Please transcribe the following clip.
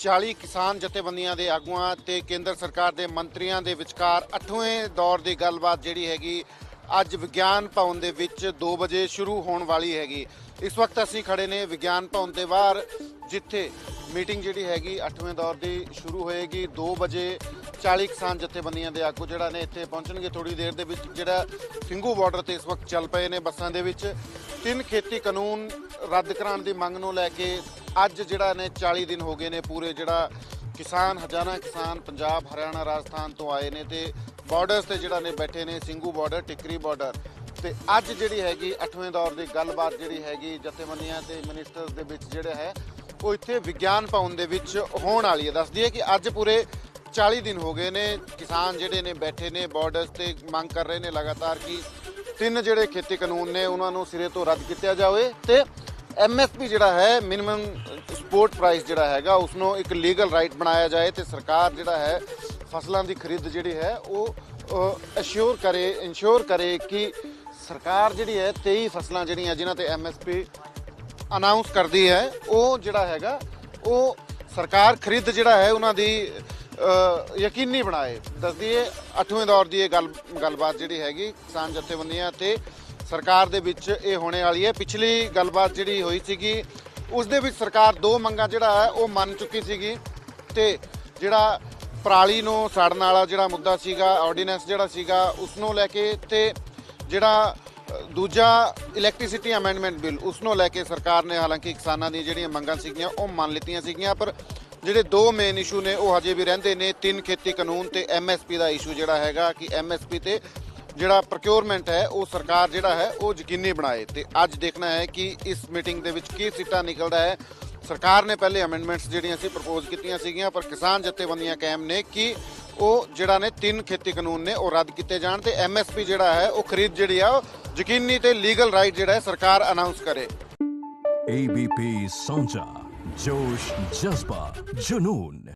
40 ਕਿਸਾਨ ਜਥੇਬੰਦੀਆਂ ਦੇ ਆਗੂਆਂ ਤੇ ਕੇਂਦਰ ਸਰਕਾਰ ਦੇ ਮੰਤਰੀਆਂ ਦੇ ਵਿਚਕਾਰ 8ਵੇਂ ਦੌਰ ਦੀ ਗੱਲਬਾਤ ਜਿਹੜੀ ਹੈਗੀ ਅੱਜ ਵਿਗਿਆਨ ਭਵਨ ਦੇ ਵਿੱਚ 2 ਵਜੇ ਸ਼ੁਰੂ ਹੋਣ ਵਾਲੀ ਹੈਗੀ। ਇਸ ਵਕਤ ਅਸੀਂ ਖੜੇ ਨੇ ਵਿਗਿਆਨ ਭਵਨ ਦੇ ਬਾਹਰ, ਜਿੱਥੇ ਮੀਟਿੰਗ ਜਿਹੜੀ ਹੈਗੀ 8ਵੇਂ ਦੌਰ ਦੀ ਸ਼ੁਰੂ ਹੋਏਗੀ। 2 ਵਜੇ 40 ਕਿਸਾਨ ਜਥੇਬੰਦੀਆਂ ਦੇ ਆਗੂ ਜਿਹੜਾ ਨੇ ਇੱਥੇ ਪਹੁੰਚਣਗੇ ਥੋੜੀ ਦੇਰ ਦੇ ਵਿੱਚ। ਜਿਹੜਾ ਸਿੰਘੂ ਬਾਰਡਰ ਤੇ ਇਸ ਵਕਤ ਚੱਲ ਪਏ ਨੇ ਬੱਸਾਂ ਦੇ ਵਿੱਚ। ਤਿੰਨ ਖੇਤੀ ਕਾਨੂੰਨ ਰੱਦ ਕਰਾਉਣ ਦੀ ਮੰਗ ਨੂੰ ਲੈ ਕੇ ਅੱਜ ਜਿਹੜਾ ਨੇ 40 ਦਿਨ ਹੋ ਗਏ ਨੇ ਪੂਰੇ ਜਿਹੜਾ ਕਿਸਾਨ ਹਜ਼ਾਰਾਂ ਕਿਸਾਨ ਪੰਜਾਬ, ਹਰਿਆਣਾ ਰਾਜਸਥਾਨ ਤੋਂ ਆਏ ਨੇ ਤੇ ਬਾਰਡਰਸ ਤੇ ਜਿਹੜਾ ਨੇ ਬੈਠੇ ਨੇ, ਸਿੰਘੂ ਬਾਰਡਰ ਟਿਕਰੀ ਬਾਰਡਰ ਤੇ ਅੱਜ ਜਿਹੜੀ ਹੈਗੀ 8ਵੇਂ ਦੌਰ ਦੀ ਗੱਲਬਾਤ ਜਿਹੜੀ ਹੈਗੀ ਜਥੇਬੰਦੀਆਂ ਤੇ ਮਿਨਿਸਟਰਸ ਦੇ ਵਿੱਚ ਜਿਹੜਾ ਹੈ, ਉਹ ਇੱਥੇ ਵਿਗਿਆਨ ਭਵਨ ਦੇ ਵਿੱਚ ਹੋਣ ਵਾਲੀ ਹੈ। ਦੱਸਦੀ ਹੈ ਕਿ ਅੱਜ ਪੂਰੇ 40 ਦਿਨ ਹੋ ਗਏ ਨੇ ਕਿਸਾਨ ਜਿਹੜੇ ਨੇ ਬੈਠੇ ਨੇ ਬਾਰਡਰਸ ਤੇ ਮੰਗ ਕਰ ਰਹੇ ਨੇ ਲਗਾਤਾਰ ਕਿ ਤਿੰਨ ਜਿਹੜੇ ਖੇਤੀ ਕਾਨੂੰਨ ਨੇ, ਉਹਨਾਂ ਨੂੰ ਸਿਰੇ ਤੋਂ ਰੱਦ ਕੀਤਾ ਜਾਵੇ ਤੇ ਐਮਐਸਪੀ ਜਿਹੜਾ ਹੈ ਮਿਨੀਮਮ ਸਪੋਰਟ ਪ੍ਰਾਈਸ ਜਿਹੜਾ ਹੈਗਾ ਉਸ ਨੂੰ ਇੱਕ ਲੀਗਲ ਰਾਈਟ ਬਣਾਇਆ ਜਾਏ ਤੇ ਸਰਕਾਰ ਜਿਹੜਾ ਹੈ, ਫਸਲਾਂ ਦੀ ਖਰੀਦ ਜਿਹੜੀ ਹੈ, ਉਹ ਅਸ਼ੋਰ ਕਰੇ ਇਨਸ਼ੋਰ ਕਰੇ ਕਿ ਸਰਕਾਰ ਜਿਹੜੀ ਹੈ 23 ਫਸਲਾਂ ਜਿਹੜੀਆਂ ਜਿਨ੍ਹਾਂ ਤੇ ਐਮਐਸਪੀ ਅਨਾਉਂਸ ਕਰਦੀ ਹੈ, ਉਹ ਜਿਹੜਾ ਹੈਗਾ, ਉਹ ਸਰਕਾਰ ਖਰੀਦ ਜਿਹੜਾ ਹੈ, ਉਹਨਾਂ ਦੀ ਯਕੀਨੀ ਬਣਾਏ। ਦੱਸਦੀਏ ਹੈ 8ਵੇਂ ਦੌਰ ਦੀ ਇਹ ਗੱਲ, ਗੱਲਬਾਤ ਜਿਹੜੀ ਹੈਗੀ ਕਿਸਾਨ ਜਥੇਬੰਦੀਆਂ ਤੇ ਸਰਕਾਰ ਦੇ ਵਿੱਚ ਇਹ ਹੋਣੇ ਵਾਲੀ ਹੈ। ਪਿਛਲੀ ਗੱਲਬਾਤ ਜਿਹੜੀ ਹੋਈ ਸੀਗੀ, ਉਸ ਦੇ ਵਿੱਚ ਸਰਕਾਰ ਦੋ ਮੰਗਾਂ ਜਿਹੜਾ ਹੈ, ਉਹ ਮੰਨ ਚੁੱਕੀ ਸੀਗੀ ਤੇ ਜਿਹੜਾ ਪਰਾਲੀ ਨੂੰ ਸਾੜਨ ਵਾਲਾ ਜਿਹੜਾ ਮੁੱਦਾ ਸੀਗਾ ਆਰਡੀਨੈਂਸ ਜਿਹੜਾ ਸੀਗਾ, ਉਸ ਨੂੰ ਲੈ ਕੇ ਤੇ ਜਿਹੜਾ ਦੂਜਾ ਇਲੈਕਟ੍ਰਿਸਿਟੀ ਅਮੈਂਡਮੈਂਟ ਬਿੱਲ ਉਸ ਨੂੰ ਲੈ ਕੇ ਸਰਕਾਰ ਨੇ ਹਾਲਾਂਕਿ ਕਿਸਾਨਾਂ ਦੀਆਂ ਜਿਹੜੀਆਂ ਮੰਗਾਂ ਸੀਗੀਆਂ, ਉਹ ਮੰਨ ਲਿੱਤੀਆਂ ਸੀਗੀਆਂ, ਪਰ ਜਿਹੜੇ ਦੋ ਮੇਨ ਇਸ਼ੂ ਨੇ, ਉਹ ਹਜੇ ਵੀ ਰਹਿੰਦੇ ਨੇ। ਤਿੰਨ ਖੇਤੀ ਕਾਨੂੰਨ ਤੇ ਐਮਐਸਪੀ ਦਾ ਇਸ਼ੂ ਜਿਹੜਾ ਹੈਗਾ ਕਿ ਐਮਐਸਪੀ ਤੇ ਜਿਹੜਾ ਪ੍ਰੋਕਿਊਰਮੈਂਟ ਹੈ, ਉਹ ਸਰਕਾਰ ਜਿਹੜਾ ਹੈ, ਉਹ ਯਕੀਨੀ ਬਣਾਏ ਤੇ ਅੱਜ ਦੇਖਣਾ ਹੈ ਕਿ ਇਸ ਮੀਟਿੰਗ ਦੇ ਵਿੱਚ ਕੀ ਸਿੱਟਾ ਨਿਕਲਦਾ ਹੈ। ਸਰਕਾਰ ਨੇ ਪਹਿਲੇ ਅਮੈਂਡਮੈਂਟਸ ਜਿਹੜੀਆਂ ਸੀ ਪ੍ਰਪੋਜ਼ ਕੀਤੀਆਂ ਸੀਗੀਆਂ, ਪਰ ਕਿਸਾਨ ਜਥੇਬੰਦੀਆਂ ਕਾਇਮ ਨੇ ਕਿ ਉਹ ਜਿਹੜਾ ਨੇ ਤਿੰਨ ਖੇਤੀ ਕਾਨੂੰਨ ਨੇ, ਉਹ ਰੱਦ ਕੀਤੇ ਜਾਣ ਤੇ ਐਮਐਸਪੀ ਜਿਹੜਾ ਹੈ, ਉਹ ਖਰੀਦ ਜਿਹੜੀ ਆ ਯਕੀਨੀ ਤੇ ਲੀਗਲ ਰਾਈਟ ਜਿਹੜਾ ਹੈ, ਸਰਕਾਰ ਅਨਾਉਂਸ ਕਰੇ। ABP ਸੌਂਚਾ ਜੋਸ਼ ਜਜ਼ਬਾ ਜਨੂਨ